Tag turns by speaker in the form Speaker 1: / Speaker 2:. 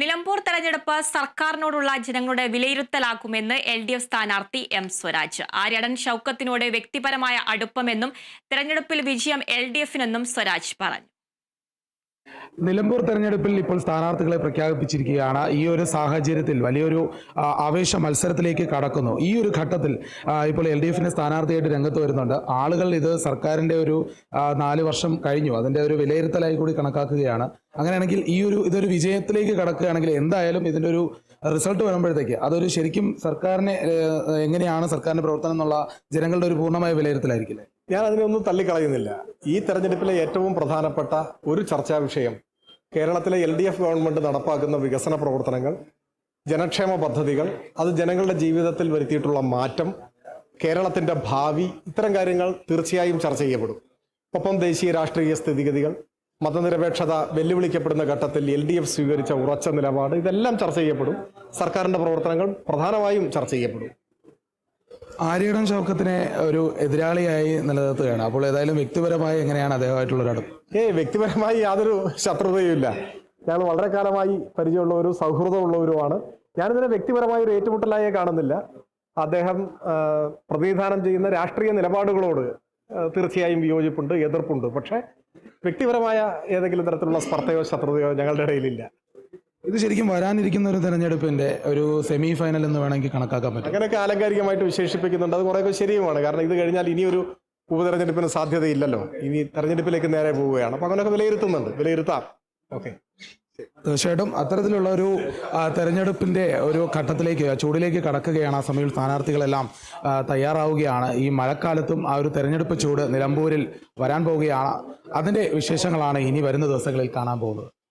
Speaker 1: നിലമ്പൂർ തെരഞ്ഞെടുപ്പ് സർക്കാരിനോടുള്ള ജനങ്ങളുടെ വിലയിരുത്തലാക്കുമെന്ന് എൽ ഡി എഫ് സ്ഥാനാർത്ഥി എം സ്വരാജ്. ആര്യടൻ ഷൌക്കത്തിനോട് വ്യക്തിപരമായ അടുപ്പമെന്നും തെരഞ്ഞെടുപ്പിൽ വിജയം എൽ ഡി എഫിനെന്നും സ്വരാജ് പറഞ്ഞു.
Speaker 2: നിലമ്പൂർ തെരഞ്ഞെടുപ്പിൽ ഇപ്പോൾ സ്ഥാനാർത്ഥികളെ പ്രഖ്യാപിച്ചിരിക്കുകയാണ് ഈ ഒരു സാഹചര്യത്തിൽ വലിയൊരു ആവേശ മത്സരത്തിലേക്ക് കടക്കുന്നു. ഈ ഒരു ഘട്ടത്തിൽ ഇപ്പോൾ എൽ ഡി എഫിന്റെ സ്ഥാനാർത്ഥിയായിട്ട് രംഗത്ത് വരുന്നുണ്ട്. ആളുകൾ ഇത് സർക്കാരിന്റെ ഒരു നാല് വർഷം കഴിഞ്ഞു. അതിന്റെ ഒരു വിലയിരുത്തലായി കൂടി കണക്കാക്കുകയാണ്. അങ്ങനെയാണെങ്കിൽ ഈ ഒരു ഇതൊരു വിജയത്തിലേക്ക് കടക്കുകയാണെങ്കിൽ എന്തായാലും ഇതിന്റെ ഒരു റിസൾട്ട് വരുമ്പോഴത്തേക്ക് അതൊരു ശരിക്കും സർക്കാരിനെ എങ്ങനെയാണ് സർക്കാരിന്റെ പ്രവർത്തനം എന്നുള്ള ജനങ്ങളുടെ ഒരു പൂർണമായ വിലയിരുത്തലായിരിക്കില്ലേ?
Speaker 3: ഞാൻ അതിനൊന്നും തള്ളിക്കളയുന്നില്ല. ഈ തെരഞ്ഞെടുപ്പിലെ ഏറ്റവും പ്രധാനപ്പെട്ട ഒരു ചർച്ചാ വിഷയം കേരളത്തിലെ എൽ ഡി എഫ് ഗവൺമെന്റ് നടപ്പാക്കുന്ന വികസന പ്രവർത്തനങ്ങൾ ജനക്ഷേമ പദ്ധതികൾ അത് ജനങ്ങളുടെ ജീവിതത്തിൽ വരുത്തിയിട്ടുള്ള മാറ്റം കേരളത്തിന്റെ ഭാവി ഇത്തരം കാര്യങ്ങൾ തീർച്ചയായും ചർച്ച ചെയ്യപ്പെടും. ഒപ്പം ദേശീയ രാഷ്ട്രീയ സ്ഥിതിഗതികൾ മതനിരപേക്ഷത വെല്ലുവിളിക്കപ്പെടുന്ന ഘട്ടത്തിൽ എൽ ഡി എഫ് സ്വീകരിച്ച ഉറച്ച നിലപാട് ഇതെല്ലാം ചർച്ച ചെയ്യപ്പെടും. സർക്കാരിന്റെ പ്രവർത്തനങ്ങൾ പ്രധാനമായും ചർച്ച ചെയ്യപ്പെടും.
Speaker 2: ആര്യടൻ ഷൗക്കത്തിനെ ഒരു എതിരാളിയായി നിലനിർത്തുകയാണ്. അപ്പോൾ ഏതായാലും വ്യക്തിപരമായി എങ്ങനെയാണ് അദ്ദേഹമായിട്ടുള്ള ഒരു അടുപ്പം
Speaker 3: ഏ വ്യക്തിപരമായി യാതൊരു ശത്രുതയുമില്ല. ഞങ്ങൾ വളരെ കാലമായി പരിചയമുള്ളവരും സൗഹൃദമുള്ളവരുമാണ്. ഞാനിതിനെ വ്യക്തിപരമായ ഒരു ഏറ്റുമുട്ടലായി കാണുന്നില്ല. അദ്ദേഹം പ്രതിനിധാനം ചെയ്യുന്ന രാഷ്ട്രീയ നിലപാടുകളോട് തീർച്ചയായും വിയോജിപ്പുണ്ട് എതിർപ്പുണ്ട്. പക്ഷേ വ്യക്തിപരമായ ഏതെങ്കിലും തരത്തിലുള്ള സ്പർദ്ധയോ ശത്രുതയോ ഞങ്ങളുടെ ഇടയിലില്ല.
Speaker 2: ഇത് ശരിക്കും വരാനിരിക്കുന്ന ഒരു തെരഞ്ഞെടുപ്പിന്റെ ഒരു സെമി ഫൈനൽ എന്ന് വേണമെങ്കിൽ കണക്കാക്കാൻ പറ്റും.
Speaker 3: അങ്ങനെയൊക്കെ ആലങ്കാരികമായിട്ട് വിശേഷിപ്പിക്കുന്നുണ്ട്. അത് കുറേയൊക്കെ ശരിയുമാണ്. കാരണം ഇത് കഴിഞ്ഞാൽ ഇനി ഒരു ഉപതെരഞ്ഞെടുപ്പിന് സാധ്യതയില്ലല്ലോ. ഇനി തെരഞ്ഞെടുപ്പിലേക്ക് നേരെ പോവുകയാണ്. അപ്പൊ അങ്ങനെയൊക്കെ വിലയിരുത്തുന്നുണ്ട്. വിലയിരുത്താം. ഓക്കെ.
Speaker 2: തീർച്ചയായിട്ടും അത്തരത്തിലുള്ള ഒരു തെരഞ്ഞെടുപ്പിന്റെ ഒരു ഘട്ടത്തിലേക്ക് ചൂടിലേക്ക് കടക്കുകയാണ്. ആ സമയത്ത് സ്ഥാനാർത്ഥികളെല്ലാം തയ്യാറാവുകയാണ്. ഈ മഴക്കാലത്തും ആ ഒരു തെരഞ്ഞെടുപ്പ് ചൂട് നിലമ്പൂരിൽ വരാൻ പോവുകയാണ്. അതിന്റെ വിശേഷങ്ങളാണ് ഇനി വരുന്ന ദിവസങ്ങളിൽ കാണാൻ പോകുന്നത്.